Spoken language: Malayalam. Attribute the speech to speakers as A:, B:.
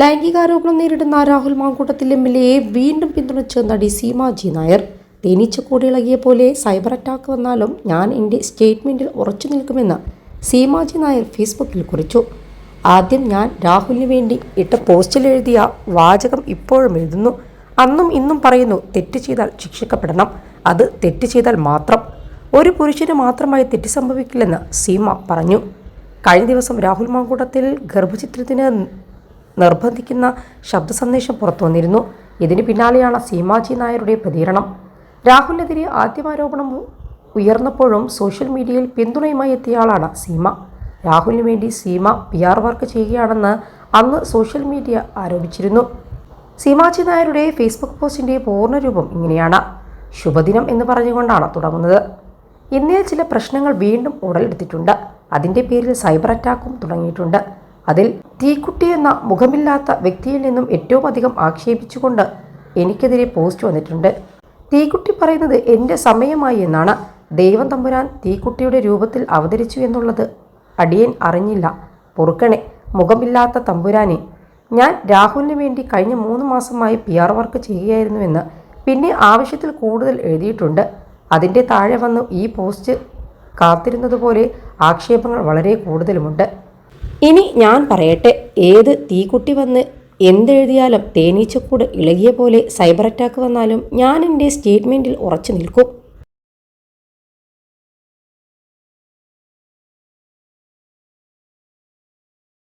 A: ലൈംഗികാരോപണം നേരിടുന്ന രാഹുൽ മാങ്കൂട്ടത്തിൽ എം എൽ എയെ വീണ്ടും പിന്തുണച്ച് നടി സീമാജി നായർ. തേനീച്ചക്കൂടി ഇളകിയ പോലെ സൈബർ അറ്റാക്ക് വന്നാലും ഞാൻ എന്റെ സ്റ്റേറ്റ്മെന്റിൽ ഉറച്ചു നിൽക്കുമെന്ന് സീമാജി നായർ ഫേസ്ബുക്കിൽ കുറിച്ചു. ആദ്യം ഞാൻ രാഹുലിന് വേണ്ടി ഇട്ട പോസ്റ്റിൽ എഴുതിയ വാചകം ഇപ്പോഴും എഴുതുന്നു. അന്നും ഇന്നും പറയുന്നു തെറ്റ് ചെയ്താൽ ശിക്ഷിക്കപ്പെടണം. അത് തെറ്റ് ചെയ്താൽ മാത്രം. ഒരു പുരുഷന് മാത്രമായി തെറ്റ് സംഭവിക്കില്ലെന്ന് സീമ പറഞ്ഞു. കഴിഞ്ഞ ദിവസം രാഹുൽ മാങ്കൂട്ടത്തിൽ ഗർഭചിത്രത്തിന് നിർബന്ധിക്കുന്ന ശബ്ദ സന്ദേശം പുറത്തു വന്നിരുന്നു ഇതിന് പിന്നാലെയാണ് സീമാജി നായരുടെ പ്രതികരണം. രാഹുലിനെതിരെ ആദ്യമാരോപണം ഉയർന്നപ്പോഴും സോഷ്യൽ മീഡിയയിൽ പിന്തുണയുമായി എത്തിയയാളാണ് സീമ. രാഹുലിന് വേണ്ടി സീമ പി ആർ വർക്ക് ചെയ്യുകയാണെന്ന് അന്ന് സോഷ്യൽ മീഡിയ ആരോപിച്ചിരുന്നു. സീമാജി നായരുടെ ഫേസ്ബുക്ക് പോസ്റ്റിന്റെ പൂർണരൂപം ഇങ്ങനെയാണ്. ശുഭദിനം എന്ന് പറഞ്ഞുകൊണ്ടാണ് തുടങ്ങുന്നത്. ഇന്നേ ചില പ്രശ്നങ്ങൾ വീണ്ടും ഉടലെടുത്തിട്ടുണ്ട്. അതിന്റെ പേരിൽ സൈബർ അറ്റാക്കും തുടങ്ങിയിട്ടുണ്ട്. അതിൽ തീക്കുട്ടി എന്ന മുഖമില്ലാത്ത വ്യക്തിയിൽ നിന്നും ഏറ്റവും അധികം ആക്ഷേപിച്ചുകൊണ്ട് എനിക്കെതിരെ പോസ്റ്റ് വന്നിട്ടുണ്ട്. തീക്കുട്ടി പറയുന്നത് എന്റെ സമയമായി എന്നാണ് ദൈവം തമ്പുരാൻ തീക്കുട്ടിയുടെ രൂപത്തിൽ അവതരിച്ചു എന്നുള്ളത്. അടിയൻ അറിഞ്ഞില്ല. പൊറുക്കണേ മുഖമില്ലാത്ത തമ്പുരാനെ ഞാൻ രാഹുലിന് വേണ്ടി കഴിഞ്ഞ മൂന്ന് മാസമായി പി ആർ വർക്ക് ചെയ്യുകയായിരുന്നുവെന്ന് പിന്നെ ആവശ്യത്തിൽ കൂടുതൽ എഴുതിയിട്ടുണ്ട്. അതിന്റെ താഴെ വന്ന് ഈ പോസ്റ്റ് കാത്തിരുന്നതുപോലെ ആക്ഷേപങ്ങൾ വളരെ കൂടുതലുമുണ്ട്. ഇനി ഞാൻ പറയട്ടെ ഏത് തീക്കുട്ടി വന്ന് എന്തെഴുതിയാലും തേനീച്ചക്കൂട് ഇളകിയ പോലെ സൈബർ അറ്റാക്ക് വന്നാലും ഞാൻ എന്റെ സ്റ്റേറ്റ്മെന്റിൽ ഉറച്ചു നിൽക്കും.